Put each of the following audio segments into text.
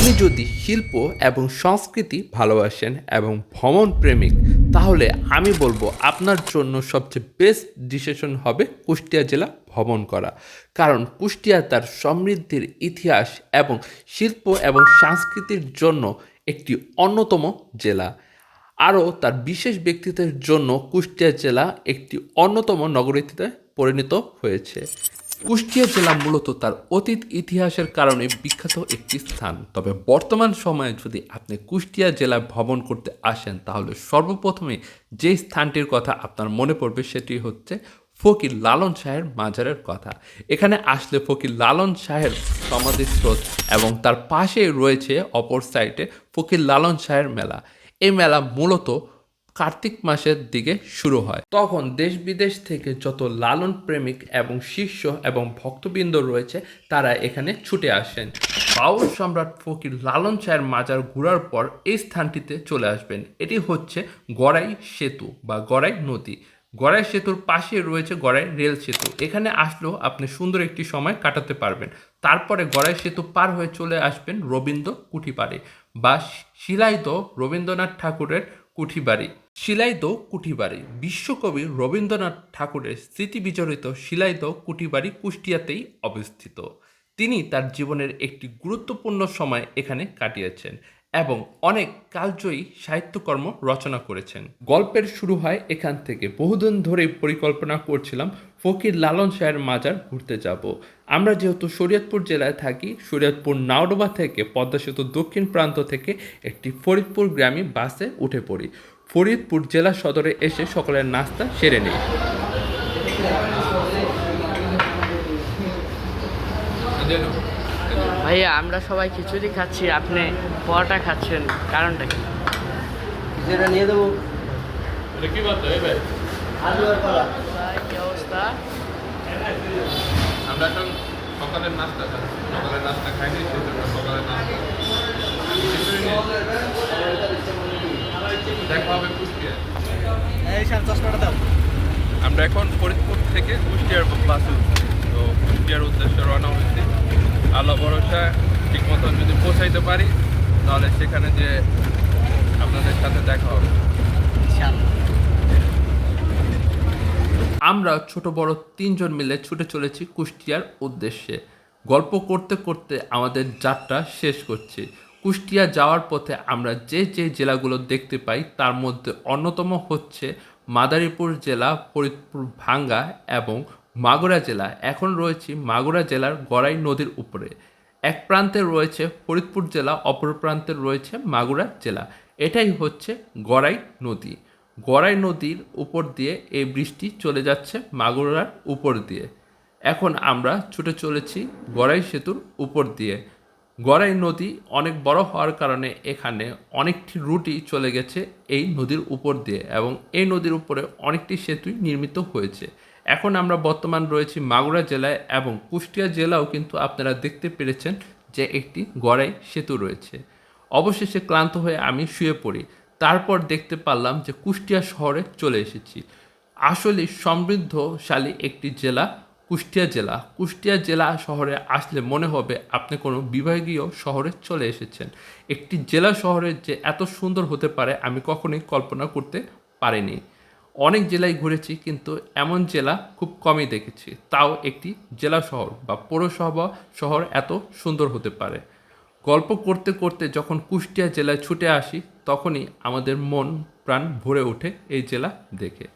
আপনি যদি শিল্প এবং সংস্কৃতি ভালোবাসেন এবং ভ্রমণ প্রেমিক, তাহলে আমি বলব আপনার জন্য সবচেয়ে বেস্ট ডিসিশন হবে কুষ্টিয়া জেলা ভ্রমণ করা। কারণ কুষ্টিয়া তার সমৃদ্ধির ইতিহাস এবং শিল্প এবং সংস্কৃতির জন্য একটি অন্যতম জেলা। আরও তার বিশেষ ব্যক্তিত্বের জন্য কুষ্টিয়া জেলা একটি অন্যতম নগরীতে পরিণত হয়েছে। কুষ্টিয়া জেলা মূলত তার অতীত ইতিহাসের কারণে বিখ্যাত একটি স্থান। তবে বর্তমান সময়ে যদি আপনি কুষ্টিয়া জেলায় ভ্রমণ করতে আসেন, তাহলে সর্বপ্রথমে যে স্থানটির কথা আপনার মনে পড়বে সেটি হচ্ছে ফকির লালন শাহের মাজারের কথা। এখানে আসলে ফকির লালন শাহের সমাধিস্রোত এবং তার পাশে রয়েছে অপর সাইডে ফকির লালন শাহের মেলা। এই মেলা মূলত কার্তিক মাসের দিকে শুরু হয়। তখন দেশ বিদেশ থেকে যত লালন প্রেমিক এবং শিষ্য এবং ভক্তবৃন্দ রয়েছে, তারা এখানে ছুটে আসেন। বাউল সম্রাট ফকির লালন চায়ের মাজার ঘোরার পর এই স্থানটিতে চলে আসবেন। এটি হচ্ছে গড়াই সেতু বা গড়াই নদী। গড়াই সেতুর পাশে রয়েছে গড়াই রেল সেতু। এখানে আসলেও আপনি সুন্দর একটি সময় কাটাতে পারবেন। তারপরে গড়াই সেতু পার হয়ে চলে আসবেন রবীন্দ্র কুঠিবাড়ি বা শিলাইত রবীন্দ্রনাথ ঠাকুরের কুঠিবাড়ি। শিলাইদ কুঠিবাড়ি। বিশ্বকবি রবীন্দ্রনাথ ঠাকুরের স্মৃতি বিচরিত শিলাইত কুঠিবাড়ি কুষ্টিয়াতেই অবস্থিত। তিনি তার জীবনের একটি গুরুত্বপূর্ণ সময় এখানে কাটিয়েছেন। এবং অনেক কালজয়ী সাহিত্যকর্ম রচনা করেছেন। গল্পের শুরু হয় এখান থেকে। বহুদিন ধরেই পরিকল্পনা করছিলাম ফকির লালন শাহের মাজার ঘুরতে যাব। আমরা যেহেতু শরীয়তপুর জেলায় থাকি, শরীয়তপুর নাওডোবা থেকে পদ্মা সেতুর দক্ষিণ প্রান্ত থেকে একটি ফরিদপুর গ্রামী বাসে উঠে পড়ি। ফরিদপুর জেলা সদরে এসে সকলের নাস্তা সেরে নিই। ভাইয়া আমরা সবাই খিচুড়ি খাচ্ছি আপনি পরোটা খাচ্ছেন কারণটা কি? যেটা নিয়ে দেবো। কি অবস্থা? আমরা এখন সকালের নাস্তা সকালের নাস্তা খাইনি সেজন্য সকালের নাস্তা। দেখা হবে কুষ্টিয়া এই স্যার চশমাটা আমরা এখন ফরিদপুর থেকে কুষ্টিয়ার বাসে তো কুষ্টিয়ার উদ্দেশ্যে রওনা হচ্ছি আলো ঠিক মতন যদি পৌঁছাইতে পারি, তাহলে সেখানে যে আপনাদের সাথে দেখা হবে। আমরা ছোট বড় তিনজন মিলে ছুটে চলেছি কুষ্টিয়ার উদ্দেশ্যে। গল্প করতে করতে আমাদের যাত্রা শেষ করছি। কুষ্টিয়া যাওয়ার পথে আমরা যে যে জেলাগুলো দেখতে পাই, তার মধ্যে অন্যতম হচ্ছে মাদারীপুর জেলা, ফরিদপুর ভাঙ্গা এবং মাগুরা জেলা। এখন রয়েছে মাগুরা জেলার গড়াই নদীর উপরে। এক প্রান্তে রয়েছে ফরিদপুর জেলা, অপর প্রান্তে রয়েছে মাগুরা জেলা। এটাই হচ্ছে গড়াই নদী। গড়াই নদীর উপর দিয়ে এই বৃষ্টি চলে যাচ্ছে মাগুরার উপর দিয়ে। এখন আমরা ছুটে চলেছি গড়াই সেতুর উপর দিয়ে। গড়াই নদী অনেক বড় হওয়ার কারণে এখানে অনেকটি রুটই চলে গেছে এই নদীর উপর দিয়ে এবং এই নদীর উপরে অনেকটি সেতুই নির্মিত হয়েছে। এখন আমরা বর্তমান রয়েছি মাগুরা জেলায় এবং কুষ্টিয়া জেলাও কিন্তু আপনারা দেখতে পেরেছেন যে একটি গড়াই সেতু রয়েছে। অবশেষে ক্লান্ত হয়ে আমি শুয়ে পড়ি। তারপর দেখতে পারলাম যে কুষ্টিয়া শহরে চলে এসেছি। আসলে সমৃদ্ধশালী একটি জেলা কুষ্টিয়া জেলা। কুষ্টিয়া জেলা শহরে আসলে মনে হবে আপনি কোনো বিভাগীয় শহরে চলে এসেছেন। একটি জেলা শহরে যে এত সুন্দর হতে পারে আমি কখনোই কল্পনা করতে পারিনি। অনেক জেলায় ঘুরেছি, কিন্তু এমন জেলা খুব কমই দেখেছি। তাও একটি জেলা শহর বা পৌরসভা শহর এত সুন্দর হতে পারে। গল্প করতে করতে যখন কুষ্টিয়া জেলায় ছুটে আসি, তখনই আমাদের মন, প্রাণ ভরে ওঠে এই জেলা দেখে।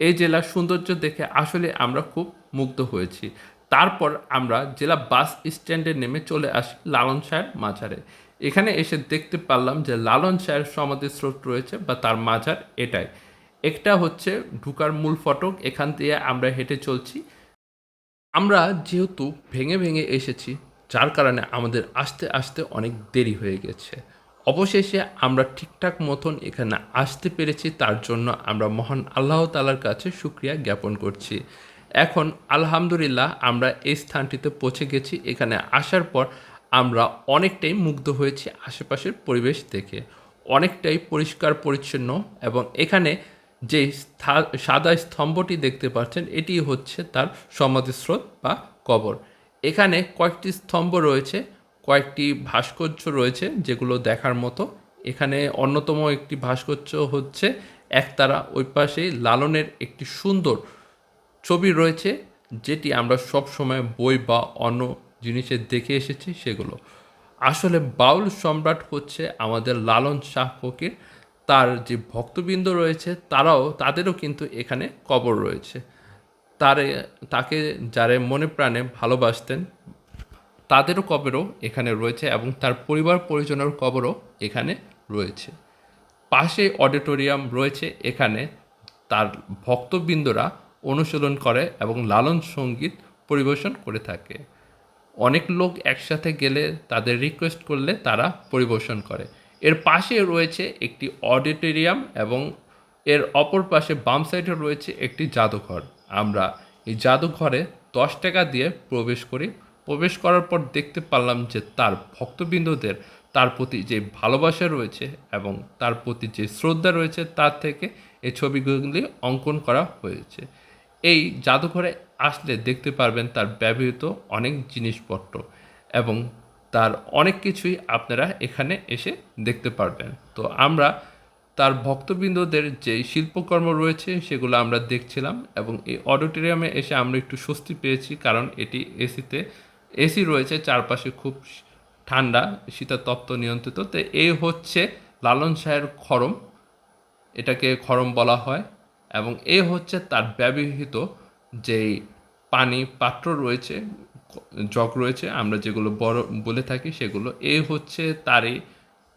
এই জেলার সৌন্দর্য দেখে আসলে আমরা খুব মুগ্ধ হয়েছি। তারপর আমরা জেলা বাস স্ট্যান্ডে নেমে চলে আসি লালন শাহের মাজারে এখানে এসে দেখতে পারলাম যে লালন শাহের সমাধিস্রোত রয়েছে বা তার মাজার এটাই। একটা হচ্ছে ঢুকার মূল ফটক, এখান দিয়ে আমরা হেঁটে চলছি। আমরা যেহেতু ভেঙে ভেঙে এসেছি, যার কারণে আমাদের আসতে আসতে অনেক দেরি হয়ে গেছে। অবশেষে আমরা ঠিকঠাক মতন এখানে আসতে পেরেছি, তার জন্য আমরা মহান আল্লাহ তালার কাছে সুক্রিয়া জ্ঞাপন করছি। এখন আলহামদুলিল্লাহ আমরা এই স্থানটিতে পৌঁছে গেছি। এখানে আসার পর আমরা অনেকটাই মুগ্ধ হয়েছি আশেপাশের পরিবেশ দেখে। অনেকটাই পরিষ্কার পরিচ্ছন্ন এবং এখানে যে সাদা স্তম্ভটি দেখতে পাচ্ছেন, এটি হচ্ছে তার সমাধিস্রোত বা কবর। এখানে কয়েকটি স্তম্ভ রয়েছে, কয়েকটি ভাস্কর্য রয়েছে যেগুলো দেখার মতো। এখানে অন্যতম একটি ভাস্কর্য হচ্ছে একতারা, ওই পাশেই লালনের একটি সুন্দর ছবি রয়েছে, যেটি আমরা সব সময় বই বা অন্য জিনিসে দেখে এসেছি সেগুলো। আসলে বাউল সম্রাট হচ্ছে আমাদের লালন শাহ ফকির। তার যে ভক্তবৃন্দ রয়েছে, তারাও, তাদেরও কিন্তু এখানে কবর রয়েছে। তারে, তাকে যারা মনে প্রাণে ভালোবাসতেন, তাদেরও কবরও এখানে রয়েছে এবং তার পরিবার পরিজনের কবরও এখানে রয়েছে। পাশে অডিটোরিয়াম রয়েছে, এখানে তার ভক্তবৃন্দরা অনুশীলন করে এবং লালন সংগীত পরিবেশন করে থাকে। অনেক লোক একসাথে গেলে তাদের রিকোয়েস্ট করলে তারা পরিবেশন করে। এর পাশে রয়েছে একটি অডিটোরিয়াম এবং এর অপর পাশে বাম সাইডে রয়েছে একটি জাদুঘর। আমরা এই জাদুঘরে দশ টাকা দিয়ে প্রবেশ করি। প্রবেশ করার পর দেখতে পারলাম যে তার ভক্তবৃন্দদের, তার প্রতি যে ভালোবাসা রয়েছে এবং তার প্রতি যে শ্রদ্ধা রয়েছে, তার থেকে এই ছবিগুলি অঙ্কন করা হয়েছে। এই জাদুঘরে আসলে দেখতে পারবেন তার ব্যবহৃত অনেক জিনিসপত্র এবং তার অনেক কিছুই আপনারা এখানে এসে দেখতে পারবেন। তো আমরা তার ভক্তবৃন্দদের যে শিল্পকর্ম রয়েছে সেগুলো আমরা দেখছিলাম এবং এই অডিটোরিয়ামে এসে আমরা একটু স্বস্তি পেয়েছি কারণ এটি এসিতে এসি রয়েছে, চারপাশে খুব ঠান্ডা, শীতাতপ্ত, নিয়ন্ত্রিত। তো এই হচ্ছে লালন শাহের খরম, এটাকে খরম বলা হয় এবং এ হচ্ছে তার ব্যবহৃত যেই পানি পাত্র রয়েছে জগ রয়েছে, আমরা যেগুলো বড় বলে থাকি সেগুলো। এ হচ্ছে তারই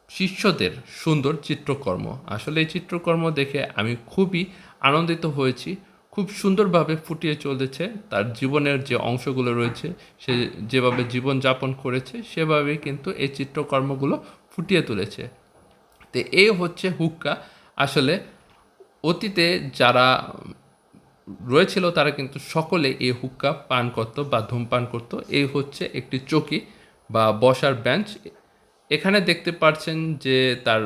শিষ্যদের সুন্দর চিত্রকর্ম। আসলে এই চিত্রকর্ম দেখে আমি খুবই আনন্দিত হয়েছি। খুব সুন্দরভাবে ফুটিয়ে চলেছে। তার জীবনের যে অংশগুলো রয়েছে, সে যেভাবে জীবনযাপন করেছে, সেভাবেই কিন্তু এই চিত্রকর্মগুলো ফুটিয়ে তুলেছে। তো এই হচ্ছে হুক্কা। আসলে অতীতে যারা রয়েছিল, তারা কিন্তু সকলে এই হুক্কা পান করত বা ধূমপান করত। এই হচ্ছে একটি চকি বা বসার বেঞ্চ। এখানে দেখতে পাচ্ছেন যে তার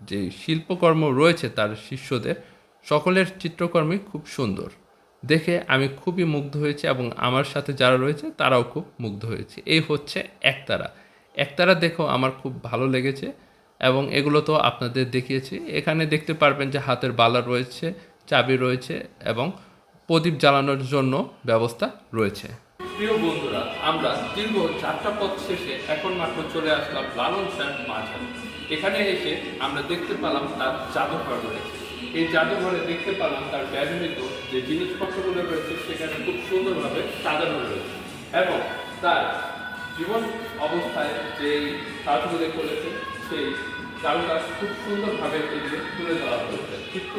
যে শিল্পকর্ম রয়েছে তার শিষ্যদের, সকলের চিত্রকর্মই খুব সুন্দর। দেখে আমি খুবই মুগ্ধ হয়েছি এবং আমার সাথে যারা রয়েছে তারাও খুব মুগ্ধ হয়েছে। এই হচ্ছে একতারা। একতারা দেখেও আমার খুব ভালো লেগেছে এবং এগুলো তো আপনাদের দেখিয়েছি। এখানে দেখতে পারবেন যে হাতের বালা রয়েছে, চাবি রয়েছে এবং প্রদীপ জ্বালানোর জন্য ব্যবস্থা রয়েছে। প্রিয় বন্ধুরা, আমরা দীর্ঘ চারটা পথ শেষে এখন মাত্র চলে আসলাম লালন শাহ মাঝার এখানে এসে আমরা দেখতে পেলাম তার জাদুঘর রয়েছে। এই জাদুঘরে দেখতে পেলাম তার ব্যবহৃত যে জিনিসপত্রগুলো রয়েছে, সেখানে খুব সুন্দরভাবে সাজানো রয়েছে এবং তার জীবন অবস্থায় যেই কাজগুলো করেছে, সেই কারুকাজ খুব সুন্দরভাবে তুলে ধরা হয়েছে। চিত্র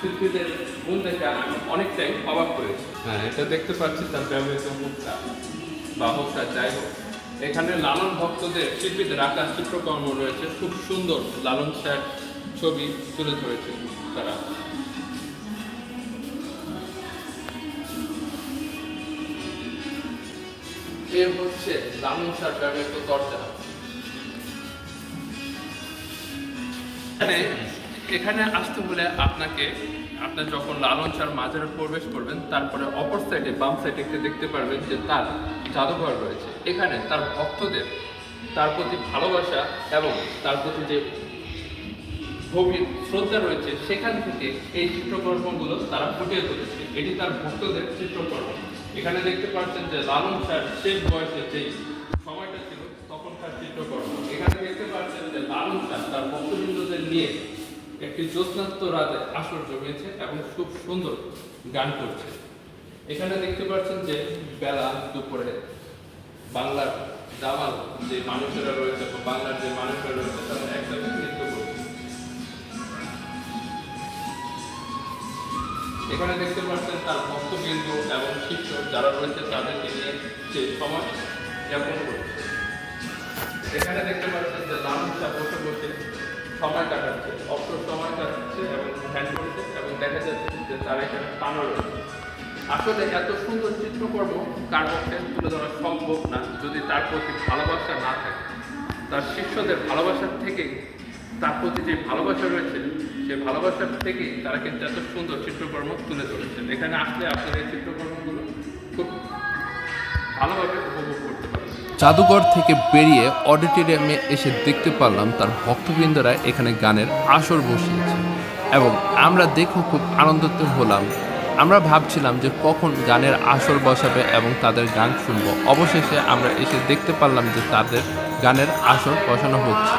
শিল্পীদের গুণ দেখে অনেকটাই অবাক হয়েছি। হ্যাঁ এটা দেখতে পাচ্ছি, তার ব্যবহৃত মুখটা বা মুখটা, যাই হোক। এখানে লালন ভক্তদের, শিল্পীদের আঁকা চিত্রকর্ম রয়েছে। খুব সুন্দর লালন স্যার ছবি তুলে ধরেছে তারা। এ হচ্ছে লালন স্যার ব্যবহৃত দরজা। এখানে আসতে হলে আপনাকে আপনার যখন লালন শাহর মাজারে প্রবেশ করবেন, তারপরে অপর সাইডে বাম সাইডে একটু দেখতে পারবেন যে তার জাদুঘর রয়েছে। এখানে তার ভক্তদের, তার প্রতি ভালোবাসা এবং তার প্রতি যে গভীর শ্রদ্ধা রয়েছে, সেখান থেকে এই চিত্রকর্মগুলো তারা ফুটিয়ে তুলেছে। এটি তার ভক্তদের চিত্রকর্ম। এখানে দেখতে পাচ্ছেন যে লালন শাহ শেষ বয়সে যেই সময়টা ছিল, তখনকার চিত্রকর্ম। এখানে দেখতে পাচ্ছেন যে লালন শাহ তার ভক্তবৃন্দদের নিয়ে একটি জ্যোৎস্নাত্ম রাতে আসর জমিয়েছে এবং খুব সুন্দর গান করছে। এখানে দেখতে পাচ্ছেন যে বেলা দুপুরে বাংলার দামাল যে মানুষেরা রয়েছে বাংলার যে মানুষেরা রয়েছে, তারা একসাথে নৃত্য করছে। এখানে দেখতে পাচ্ছেন তার ভক্তবৃন্দ এবং শিক্ষক যারা রয়েছে, তাদেরকে নিয়ে সে সময় যাপন করছে। এখানে দেখতে পাচ্ছেন যে শাহ বসে বসে সময় কাটাচ্ছে অবসর সময় কাটাচ্ছে এবং ধ্যান করছে এবং দেখা যাচ্ছে যে তার এখানে পানও রয়েছে। আসলে এত সুন্দর চিত্রকর্ম কার পক্ষে তুলে ধরা সম্ভব না, যদি তার প্রতি ভালোবাসা না থাকে। তার শিষ্যদের ভালোবাসার থেকে, তার প্রতি যে ভালোবাসা রয়েছে, সেই ভালোবাসার থেকেই তারা কিন্তু এত সুন্দর চিত্রকর্ম তুলে ধরেছেন। এখানে আসলে আপনার এই চিত্রকর্মগুলো খুব ভালোভাবে উপভোগ করতে পারবেন। জাদুঘর থেকে বেরিয়ে অডিটোরিয়ামে এসে দেখতে পারলাম তার ভক্তবৃন্দরা এখানে গানের আসর বসিয়েছে এবং আমরা দেখে খুব আনন্দিত হলাম। আমরা ভাবছিলাম যে কখন গানের আসর বসাবে এবং তাদের গান শুনব। অবশেষে আমরা এসে দেখতে পারলাম যে তাদের গানের আসর বসানো হচ্ছে।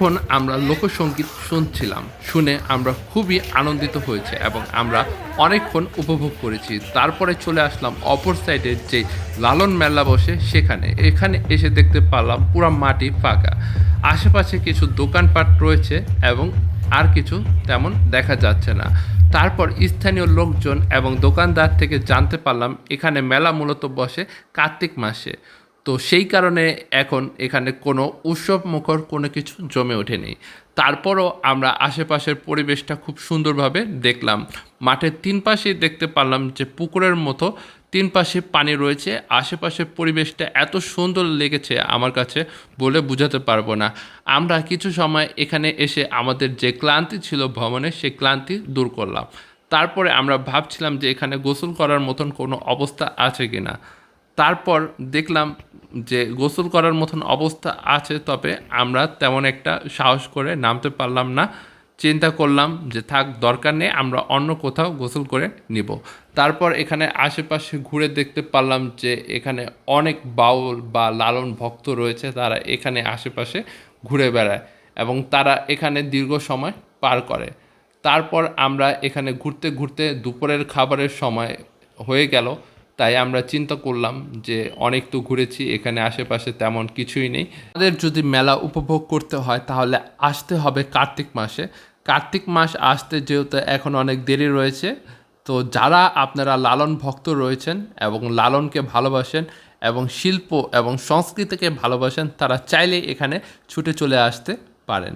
এতক্ষণ আমরা লোকসঙ্গীত শুনছিলাম, শুনে আমরা খুবই আনন্দিত হয়েছে এবং আমরা অনেকক্ষণ উপভোগ করেছি। তারপরে চলে আসলাম অপর সাইডে যে লালন মেলা বসে, সেখানে। এখানে এসে দেখতে পারলাম পুরা মাটি ফাঁকা। আশেপাশে কিছু দোকানপাট রয়েছে এবং আর কিছু তেমন দেখা যাচ্ছে না। তারপর স্থানীয় লোকজন এবং দোকানদার থেকে জানতে পারলাম, এখানে মেলা মূলত বসে কার্তিক মাসে। তো সেই কারণে এখন এখানে কোনো উৎসব মুখর কোনো কিছু জমে ওঠেনি। তারপরও আমরা আশেপাশের পরিবেশটা খুব সুন্দরভাবে দেখলাম। মাঠের তিন পাশেই দেখতে পারলাম যে পুকুরের মতো তিন পাশে পানি রয়েছে। আশেপাশের পরিবেশটা এত সুন্দর লেগেছে আমার কাছে বলে বোঝাতে পারব না। আমরা কিছু সময় এখানে এসে আমাদের যে ক্লান্তি ছিল ভ্রমণে সেই ক্লান্তি দূর করলাম। তারপরে আমরা ভাবছিলাম যে এখানে গোসল করার মতন কোনো অবস্থা আছে কিনা। তারপর দেখলাম যে গোসল করার মতন অবস্থা আছে, তবে আমরা তেমন একটা সাহস করে নামতে পারলাম না। চিন্তা করলাম যে থাক, দরকার নেই, আমরা অন্য কোথাও গোসল করে নিব। তারপর এখানে আশেপাশে ঘুরে দেখতে পারলাম যে এখানে অনেক বাউল বা লালন ভক্ত রয়েছে, তারা এখানে আশেপাশে ঘুরে বেড়ায় এবং তারা এখানে দীর্ঘ সময় পার করে। তারপর আমরা এখানে ঘুরতে ঘুরতে দুপুরের খাবারের সময় হয়ে গেল। তাই আমরা চিন্তা করলাম যে অনেক তো ঘুরেছি, এখানে আশেপাশে তেমন কিছুই নেই। আমাদের যদি মেলা উপভোগ করতে হয়, তাহলে আসতে হবে কার্তিক মাসে। কার্তিক মাস আসতে যেহেতু এখন অনেক দেরি রয়েছে, তো যারা আপনারা লালন ভক্ত রয়েছেন এবং লালনকে ভালোবাসেন এবং শিল্প এবং সংস্কৃতিকে ভালোবাসেন, তারা চাইলে এখানে ছুটে চলে আসতে পারেন।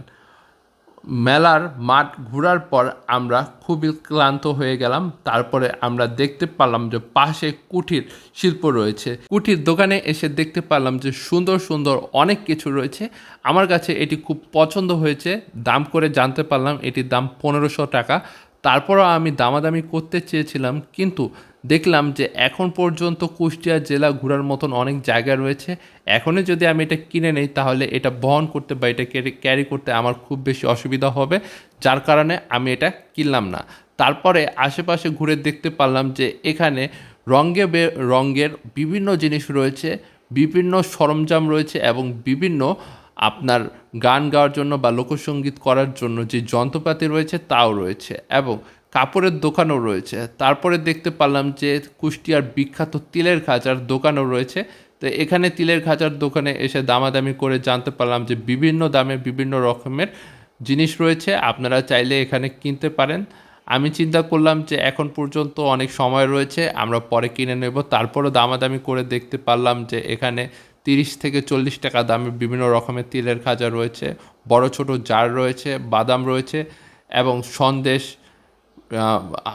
মেলার মাঠ ঘোরার পর আমরা খুবই ক্লান্ত হয়ে গেলাম। তারপরে আমরা দেখতে পারলাম যে পাশে কুঠির শিল্প রয়েছে। কুঠির দোকানে এসে দেখতে পারলাম যে সুন্দর সুন্দর অনেক কিছু রয়েছে। আমার কাছে এটি খুব পছন্দ হয়েছে। দাম করে জানতে পারলাম এটির দাম পনেরোশো টাকা। তারপরও আমি দামাদামি করতে চেয়েছিলাম, কিন্তু দেখলাম যে এখন পর্যন্ত কুষ্টিয়া জেলা ঘোরার মতন অনেক জায়গা রয়েছে। এখনই যদি আমি এটা কিনে নেই, তাহলে এটা বহন করতে বা এটা ক্যারি করতে আমার খুব বেশি অসুবিধা হবে, যার কারণে আমি এটা কিনলাম না। তারপরে আশেপাশে ঘুরে দেখতে পারলাম যে এখানে রঙ্গে বে রঙ্গের বিভিন্ন জিনিস রয়েছে, বিভিন্ন সরঞ্জাম রয়েছে এবং বিভিন্ন আপনার গান গাওয়ার জন্য বা লোকসঙ্গীত করার জন্য যে যন্ত্রপাতি রয়েছে, তাও রয়েছে এবং কাপড়ের দোকানও রয়েছে। তারপরে দেখতে পারলাম যে কুষ্টিয়ার বিখ্যাত তিলের খাঁচার দোকানও রয়েছে। তো এখানে তিলের খাঁচার দোকানে এসে দামাদামি করে জানতে পারলাম যে বিভিন্ন দামে বিভিন্ন রকমের জিনিস রয়েছে। আপনারা চাইলে এখানে কিনতে পারেন। আমি চিন্তা করলাম যে এখন পর্যন্ত অনেক সময় রয়েছে, আমরা পরে কিনে নেব। তারপরও দামাদামি করে দেখতে পারলাম যে এখানে তিরিশ থেকে চল্লিশ টাকা দামে বিভিন্ন রকমের তিলের খাজা রয়েছে। বড় ছোট জার রয়েছে, বাদাম রয়েছে এবং সন্দেশ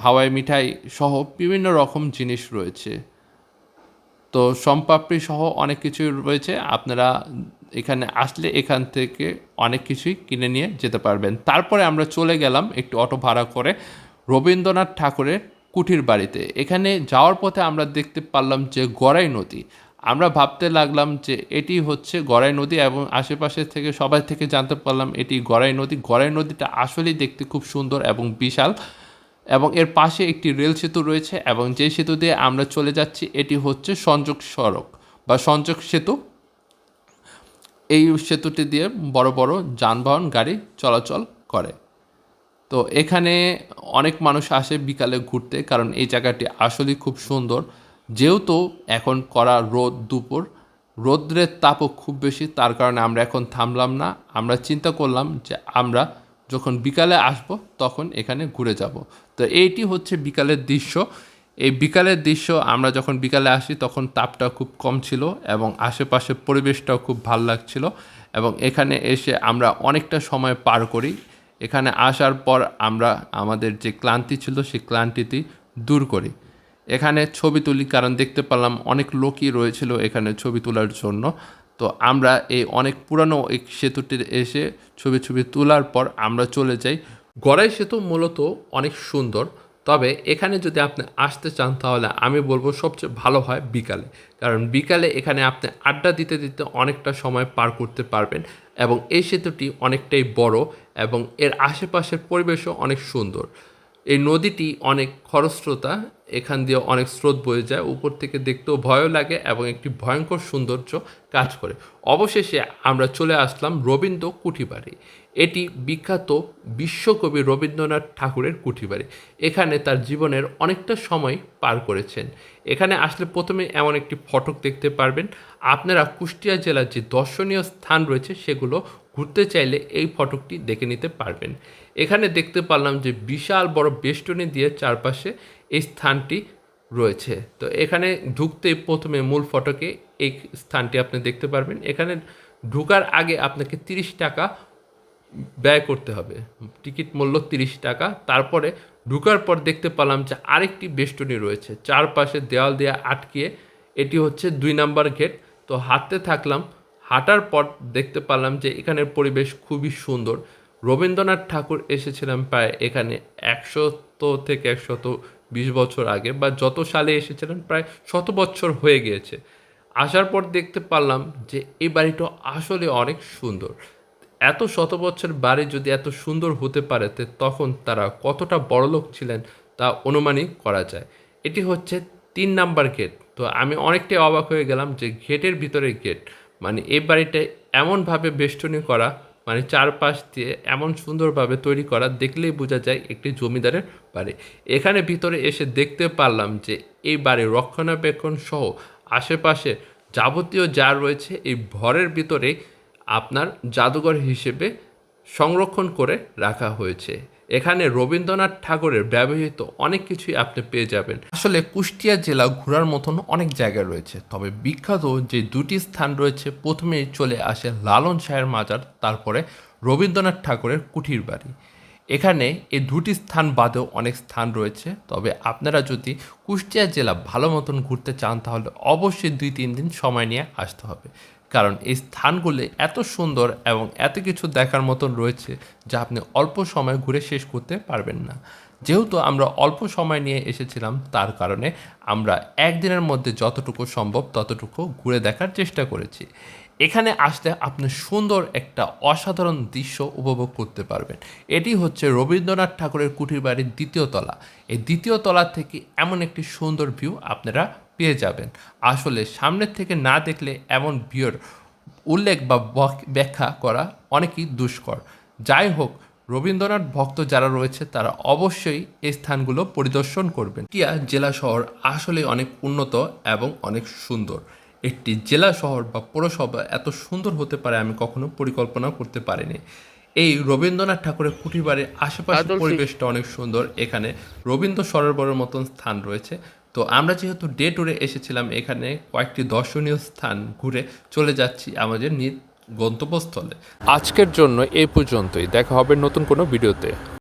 হাওয়াই মিঠাই সহ বিভিন্ন রকম জিনিস রয়েছে। তো সম্পাপড়ি সহ অনেক কিছুই রয়েছে। আপনারা এখানে আসলে এখান থেকে অনেক কিছুই কিনে নিয়ে যেতে পারবেন। তারপরে আমরা চলে গেলাম একটু অটো ভাড়া করে রবীন্দ্রনাথ ঠাকুরের কুঠির বাড়িতে। এখানে যাওয়ার পথে আমরা দেখতে পারলাম যে গড়াই নদী। আমরা ভাবতে লাগলাম যে এটি হচ্ছে গড়াই নদী এবং আশেপাশে থেকে সবাই থেকে জানতে পারলাম এটি গড়াই নদী। গড়াই নদীটা আসলেই দেখতে খুব সুন্দর এবং বিশাল। এবং এর পাশে একটি রেল সেতু রয়েছে এবং যে সেতু দিয়ে আমরা চলে যাচ্ছি, এটি হচ্ছে সংযোগ সড়ক বা সংযোগ সেতু। এই সেতুটি দিয়ে বড় বড় যানবাহন, গাড়ি চলাচল করে। তো এখানে অনেক মানুষ আসে বিকালে ঘুরতে কারণ এই জায়গাটি আসলেই খুব সুন্দর। যেহেতু এখন করা রোদ দুপুর, রৌদ্রের তাপও খুব বেশি, তার কারণে আমরা এখন থামলাম না। আমরা চিন্তা করলাম যে আমরা যখন বিকালে আসব, তখন এখানে ঘুরে যাব। তো এইটি হচ্ছে বিকালের দৃশ্য। এই বিকালের দৃশ্য, আমরা যখন বিকালে আসি, তখন তাপটা খুব কম ছিল এবং আশেপাশের পরিবেশটাও খুব ভালো লাগছিল এবং এখানে এসে আমরা অনেকটা সময় পার করি। এখানে আসার পর আমরা, আমাদের যে ক্লান্তি ছিল, সেই ক্লান্তিটি দূর করি। এখানে ছবি তুলি, কারণ দেখতে পেলাম অনেক লোকই রয়েছিল এখানে ছবি তোলার জন্য। তো আমরা এই অনেক পুরানো এই সেতুটির এসে ছবি ছবি তোলার পর আমরা চলে যাই। গড়াই সেতু মূলত অনেক সুন্দর। তবে এখানে যদি আপনি আসতে চান, তাহলে আমি বলব সবচেয়ে ভালো হয় বিকালে। কারণ বিকালে এখানে আপনি আড্ডা দিতে দিতে অনেকটা সময় পার করতে পারবেন এবং এই সেতুটি অনেকটাই বড় এবং এর আশেপাশের পরিবেশও অনেক সুন্দর। এই নদীটি অনেক খরস্রোতা, এখান দিয়ে অনেক স্রোত বয়ে যায়, উপর থেকে দেখতেও ভয়ও লাগে এবং একটি ভয়ঙ্কর সৌন্দর্য কাজ করে। অবশেষে আমরা চলে আসলাম রবীন্দ্র কুঠিবাড়ি। এটি বিখ্যাত বিশ্বকবি রবীন্দ্রনাথ ঠাকুরের কুঠিবাড়ি। এখানে তার জীবনের অনেকটা সময় পার করেছেন। এখানে আসলে প্রথমে এমন একটি ফটক দেখতে পারবেন। আপনারা কুষ্টিয়া জেলার যে দর্শনীয় স্থান রয়েছে সেগুলো ঘুরতে চাইলে এই ফটকটি দেখে নিতে পারবেন। এখানে দেখতে পারলাম যে বিশাল বড় বেষ্টনী দিয়ে চারপাশে এই স্থানটি রয়েছে। তো এখানে ঢুকতেই প্রথমে মূল ফটকে এই স্থানটি আপনি দেখতে পারবেন। এখানে ঢুকার আগে আপনাকে তিরিশ টাকা ব্যয় করতে হবে। টিকিট মূল্য তিরিশ টাকা। তারপরে ঢুকার পর দেখতে পেলাম যে আরেকটি বেষ্টনী রয়েছে। চারপাশে দেওয়াল দিয়ে আটকিয়ে এটি হচ্ছে দুই নাম্বার গেট। তো হাঁটতে থাকলাম। হাঁটার পর দেখতে পেলাম যে এখানের পরিবেশ খুবই সুন্দর। রবীন্দ্রনাথ ঠাকুর এসেছিলেন প্রায় এখানে একশত থেকে একশত বিশ বছর আগে বা যত সালে এসেছিলেন প্রায় শত বছর হয়ে গিয়েছে। আসার পর দেখতে পারলাম যে এই বাড়িটা আসলে অনেক সুন্দর। এত শত বছর বাড়ি যদি এত সুন্দর হতে পারে তখন তারা কতটা বড়লোক ছিলেন তা অনুমানই করা যায়। এটি হচ্ছে তিন নাম্বার গেট। তো আমি অনেকটাই অবাক হয়ে গেলাম যে গেটের ভিতরে গেট। মানে এই বাড়িটা এমনভাবে বেষ্টনী করা মানে চারপাশ দিয়ে এমন সুন্দরভাবে তৈরি করা দেখলেই বোঝা যায় একটি জমিদারের বাড়ি। এখানে ভিতরে এসে দেখতে পারলাম যে এই বাড়ির রক্ষণাবেক্ষণ সহ আশেপাশে যাবতীয় যা রয়েছে এই ভরের ভিতরে আপনার জাদুঘর হিসেবে সংরক্ষণ করে রাখা হয়েছে। এখানে রবীন্দ্রনাথ ঠাকুরের ব্যবহৃত অনেক কিছুই আপনি পেয়ে যাবেন। আসলে কুষ্টিয়া জেলা ঘোরার মতন অনেক জায়গা রয়েছে, তবে বিখ্যাত যে দুটি স্থান রয়েছে, প্রথমেই চলে আসে লালন শাহের মাজার, তারপরে রবীন্দ্রনাথ ঠাকুরের কুঠির বাড়ি। এখানে এই দুটি স্থান বাদেও অনেক স্থান রয়েছে, তবে আপনারা যদি কুষ্টিয়া জেলা ভালো মতন ঘুরতে চান, তাহলে অবশ্যই দুই তিন দিন সময় নিয়ে আসতে হবে। কারণ এই স্থানগুলি এত সুন্দর এবং এত কিছু দেখার মতন রয়েছে যা আপনি অল্প সময় ঘুরে শেষ করতে পারবেন না। যেহেতু আমরা অল্প সময় নিয়ে এসেছিলাম, তার কারণে আমরা একদিনের মধ্যে যতটুকু সম্ভব ততটুকু ঘুরে দেখার চেষ্টা করেছি। এখানে আসলে আপনি সুন্দর একটা অসাধারণ দৃশ্য উপভোগ করতে পারবেন। এটি হচ্ছে রবীন্দ্রনাথ ঠাকুরের কুঠির বাড়ির দ্বিতীয় তলা। এই দ্বিতীয় তলা থেকে এমন একটি সুন্দর ভিউ আপনারা পেয়ে যাবেন। আসলে সামনের থেকে না দেখলে এমন ভিউর উল্লেখ বা ব্যাখ্যা করা অনেকই দুষ্কর। যাই হোক রবীন্দ্রনাথ ভক্ত যারা রয়েছে তারা অবশ্যই এই স্থানগুলো পরিদর্শন করবেন। টিয়া জেলা শহর আসলে অনেক উন্নত এবং অনেক সুন্দর। একটি জেলা শহর বা পৌরসভা এত সুন্দর হতে পারে আমি কখনো পরিকল্পনা করতে পারিনি। এই রবীন্দ্রনাথ ঠাকুরের কুটির বাড়ির আশেপাশের পরিবেশটা অনেক সুন্দর। এখানে রবীন্দ্র সরোবরের মতন স্থান রয়েছে। তো আমরা যেহেতু ডে ট্যুরে এসেছিলাম, এখানে কয়েকটি দর্শনীয় স্থান ঘুরে চলে যাচ্ছি আমাদের গন্তব্যস্থলে। আজকের জন্য এ পর্যন্তই। দেখা হবে নতুন কোনো ভিডিওতে।